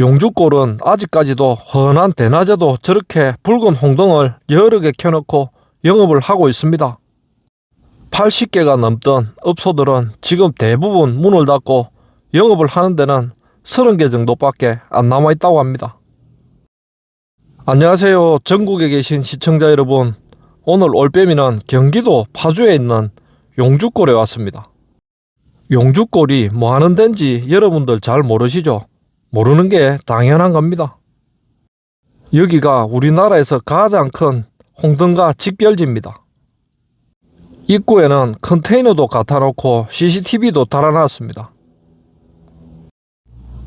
용주골은 아직까지도 훤한 대낮에도 저렇게 붉은 홍등을 여러 개 켜놓고 영업을 하고 있습니다. 80개가 넘던 업소들은 지금 대부분 문을 닫고 영업을 하는 데는 30개 정도밖에 안 남아 있다고 합니다. 안녕하세요. 전국에 계신 시청자 여러분. 오늘 올빼미는 경기도 파주에 있는 용주골에 왔습니다. 용주골이 뭐 하는 데인지 여러분들 잘 모르시죠? 모르는 게 당연한 겁니다. 여기가 우리나라에서 가장 큰 홍등가 직결지입니다. 입구에는 컨테이너도 갖다 놓고 CCTV도 달아놨습니다.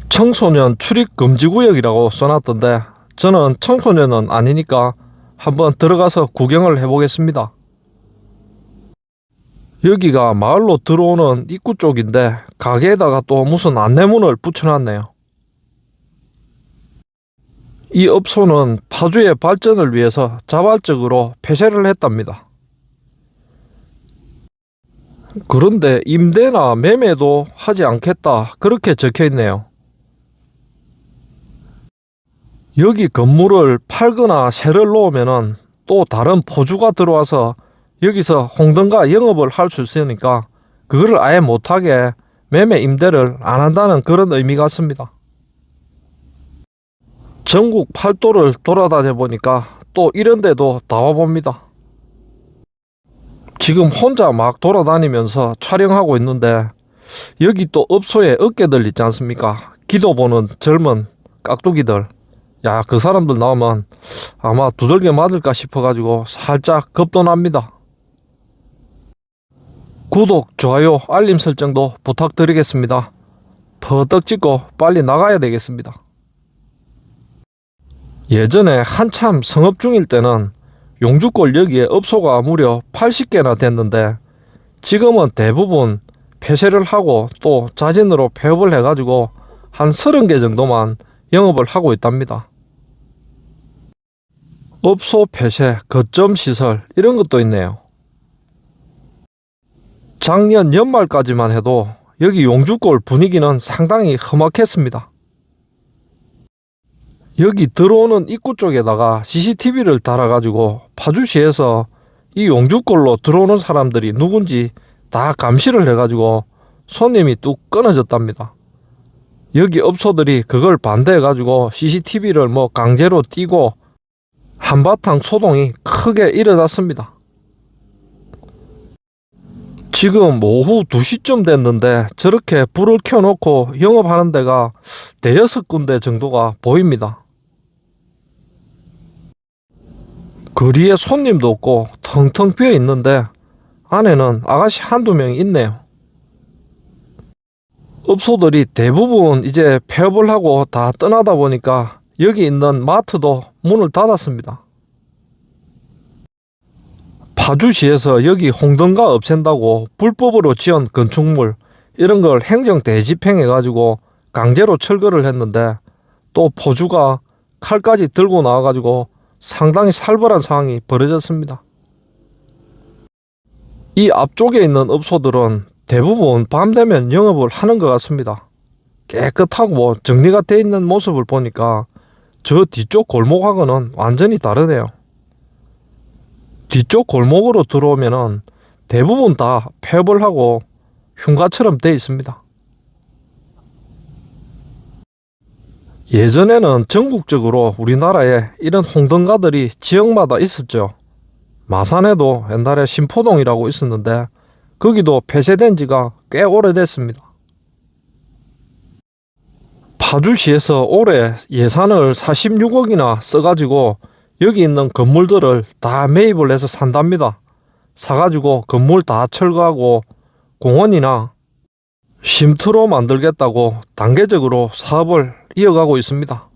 청소년 출입 금지 구역이라고 써놨던데 저는 청소년은 아니니까 한번 들어가서 구경을 해보겠습니다. 여기가 마을로 들어오는 입구 쪽인데 가게에다가 또 무슨 안내문을 붙여놨네요. 이 업소는 파주의 발전을 위해서 자발적으로 폐쇄를 했답니다. 그런데 임대나 매매도 하지 않겠다 그렇게 적혀 있네요. 여기 건물을 팔거나 세를 놓으면은 또 다른 포주가 들어와서 여기서 홍등가 영업을 할 수 있으니까 그거를 아예 못하게 매매 임대를 안 한다는 그런 의미 같습니다. 전국 팔도를 돌아다녀 보니까 또 이런 데도 나와 봅니다. 지금 혼자 막 돌아다니면서 촬영하고 있는데 여기 또 업소에 어깨들 있지 않습니까? 기도 보는 젊은 깍두기들. 야, 그 사람들 나오면 아마 두들겨 맞을까 싶어가지고 살짝 겁도 납니다. 구독, 좋아요, 알림 설정도 부탁드리겠습니다. 퍼뜩 찍고 빨리 나가야 되겠습니다. 예전에 한참 성업 중일 때는 용주골 여기에 업소가 무려 80개나 됐는데 지금은 대부분 폐쇄를 하고 또 자진으로 폐업을 해가지고 한 30개 정도만 영업을 하고 있답니다. 업소 폐쇄, 거점 시설 이런 것도 있네요. 작년 연말까지만 해도 여기 용주골 분위기는 상당히 험악했습니다. 여기 들어오는 입구 쪽에다가 CCTV를 달아가지고 파주시에서 이 용주골로 들어오는 사람들이 누군지 다 감시를 해가지고 손님이 뚝 끊어졌답니다. 여기 업소들이 그걸 반대해가지고 CCTV를 뭐 강제로 띄고 한바탕 소동이 크게 일어났습니다. 지금 오후 2시쯤 됐는데 저렇게 불을 켜놓고 영업하는 데가 대여섯 군데 정도가 보입니다. 거리에 손님도 없고 텅텅 비어 있는데 안에는 아가씨 한두 명이 있네요. 업소들이 대부분 이제 폐업을 하고 다 떠나다 보니까 여기 있는 마트도 문을 닫았습니다. 파주시에서 여기 홍등가 없앤다고 불법으로 지은 건축물 이런 걸 행정 대집행해 가지고 강제로 철거를 했는데 또 포주가 칼까지 들고 나와 가지고 상당히 살벌한 상황이 벌어졌습니다. 이 앞쪽에 있는 업소들은 대부분 밤 되면 영업을 하는 것 같습니다. 깨끗하고 정리가 돼 있는 모습을 보니까 저 뒤쪽 골목하고는 완전히 다르네요. 뒤쪽 골목으로 들어오면은 대부분 다 폐업을 하고 흉가처럼 돼 있습니다. 예전에는 전국적으로 우리나라에 이런 홍등가들이 지역마다 있었죠. 마산에도 옛날에 신포동이라고 있었는데 거기도 폐쇄된 지가 꽤 오래됐습니다. 파주시에서 올해 예산을 46억이나 써가지고 여기 있는 건물들을 다 매입을 해서 산답니다. 사가지고 건물 다 철거하고 공원이나 쉼터로 만들겠다고 단계적으로 사업을 이어가고 있습니다.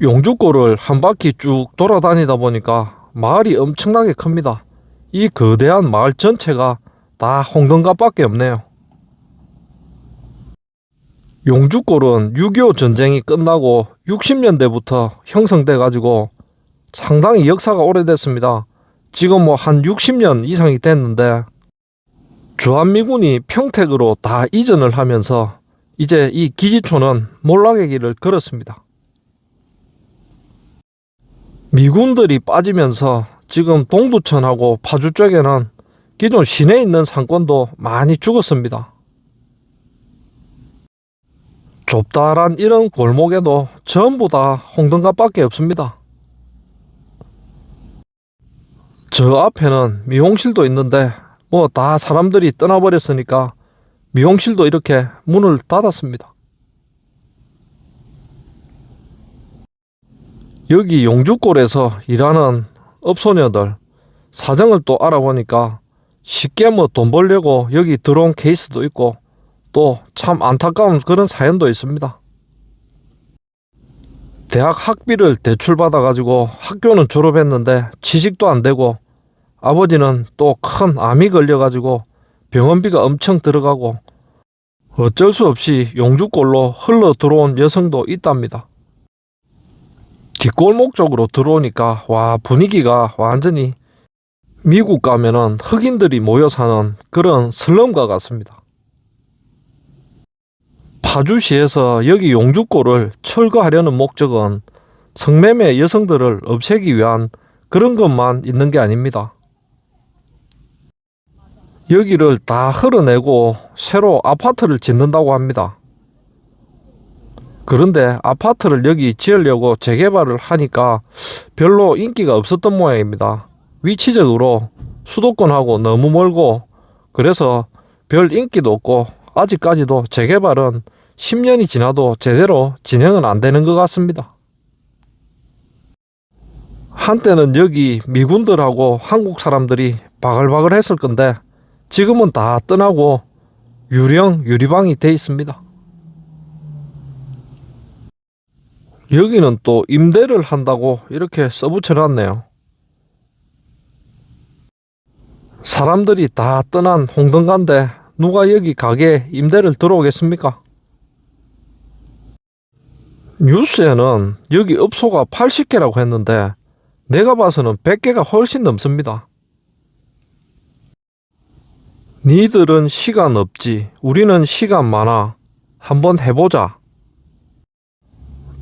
용주골을 한 바퀴 쭉 돌아다니다 보니까 마을이 엄청나게 큽니다. 이 거대한 마을 전체가 다 홍등가밖에 없네요. 용주골은 6.25 전쟁이 끝나고 60년대부터 형성돼 가지고 상당히 역사가 오래됐습니다. 지금 뭐 한 60년 이상이 됐는데 주한미군이 평택으로 다 이전을 하면서 이제 이 기지초는 몰락의 길을 걸었습니다. 미군들이 빠지면서 지금 동두천하고 파주 쪽에는 기존 시내에 있는 상권도 많이 죽었습니다. 좁다란 이런 골목에도 전부 다 홍등갑밖에 없습니다. 저 앞에는 미용실도 있는데 뭐 다 사람들이 떠나버렸으니까 미용실도 이렇게 문을 닫았습니다. 여기 용주골에서 일하는 업소녀들 사정을 또 알아보니까 쉽게 뭐 돈 벌려고 여기 들어온 케이스도 있고 또 참 안타까운 그런 사연도 있습니다. 대학 학비를 대출받아 가지고 학교는 졸업했는데 취직도 안 되고 아버지는 또 큰 암이 걸려 가지고 병원비가 엄청 들어가고 어쩔 수 없이 용주골로 흘러 들어온 여성도 있답니다. 뒷골목 쪽으로 들어오니까 와 분위기가 완전히 미국 가면은 흑인들이 모여 사는 그런 슬럼과 같습니다. 파주시에서 여기 용주골을 철거하려는 목적은 성매매 여성들을 없애기 위한 그런 것만 있는 게 아닙니다. 여기를 다 흘어내고 새로 아파트를 짓는다고 합니다. 그런데 아파트를 여기 지으려고 재개발을 하니까 별로 인기가 없었던 모양입니다. 위치적으로 수도권하고 너무 멀고 그래서 별 인기도 없고 아직까지도 재개발은 10년이 지나도 제대로 진행은 안 되는 것 같습니다. 한때는 여기 미군들하고 한국 사람들이 바글바글 했을 건데 지금은 다 떠나고 유령 유리방이 돼 있습니다. 여기는 또 임대를 한다고 이렇게 써붙여 놨네요. 사람들이 다 떠난 홍등간데 누가 여기 가게에 임대를 들어오겠습니까? 뉴스에는 여기 업소가 80개라고 했는데 내가 봐서는 100개가 훨씬 넘습니다. 니들은 시간 없지. 우리는 시간 많아. 한번 해보자.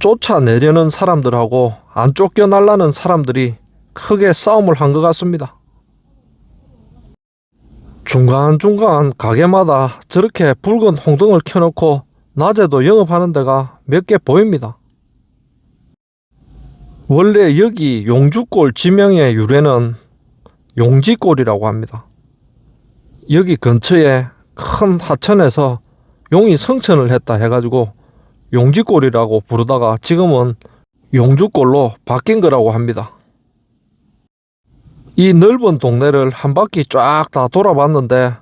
쫓아내려는 사람들하고 안 쫓겨날라는 사람들이 크게 싸움을 한 것 같습니다. 중간중간 가게마다 저렇게 붉은 홍등을 켜놓고 낮에도 영업하는 데가 몇 개 보입니다. 원래 여기 용주골 지명의 유래는 용지골이라고 합니다. 여기 근처에 큰 하천에서 용이 성천을 했다 해가지고 용지골이라고 부르다가 지금은 용주골로 바뀐 거라고 합니다. 이 넓은 동네를 한 바퀴 쫙 다 돌아봤는데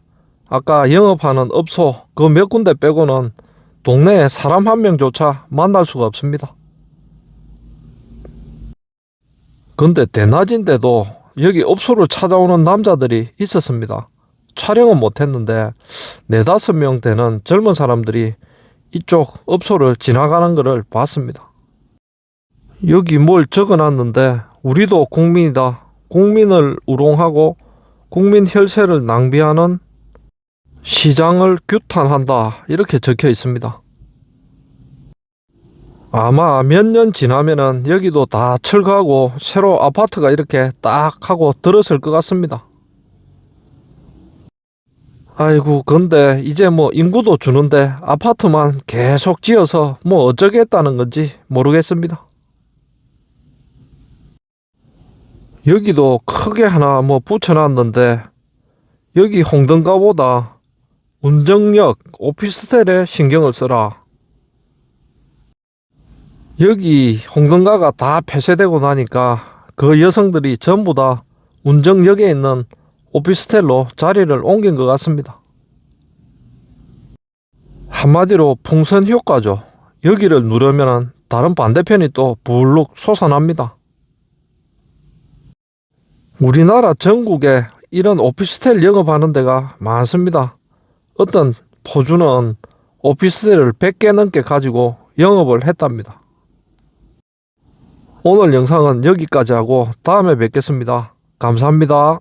아까 영업하는 업소 그 몇 군데 빼고는 동네에 사람 한 명조차 만날 수가 없습니다. 근데 대낮인데도 여기 업소를 찾아오는 남자들이 있었습니다. 촬영은 못했는데 네다섯 명 되는 젊은 사람들이 이쪽 업소를 지나가는 것을 봤습니다. 여기 뭘 적어놨는데 우리도 국민이다. 국민을 우롱하고 국민 혈세를 낭비하는 시장을 규탄한다. 이렇게 적혀 있습니다. 아마 몇 년 지나면은 여기도 다 철거하고 새로 아파트가 이렇게 딱 하고 들었을 것 같습니다. 아이고, 근데 이제 뭐 인구도 주는데 아파트만 계속 지어서 뭐 어쩌겠다는 건지 모르겠습니다. 여기도 크게 하나 뭐 붙여놨는데 여기 홍등가보다 운정역 오피스텔에 신경을 써라. 여기 홍등가가 다 폐쇄되고 나니까 그 여성들이 전부 다 운정역에 있는 오피스텔로 자리를 옮긴 것 같습니다. 한마디로 풍선 효과죠. 여기를 누르면 다른 반대편이 또 불룩 솟아납니다. 우리나라 전국에 이런 오피스텔 영업하는 데가 많습니다. 어떤 포주는 오피스텔을 100개 넘게 가지고 영업을 했답니다. 오늘 영상은 여기까지 하고 다음에 뵙겠습니다. 감사합니다.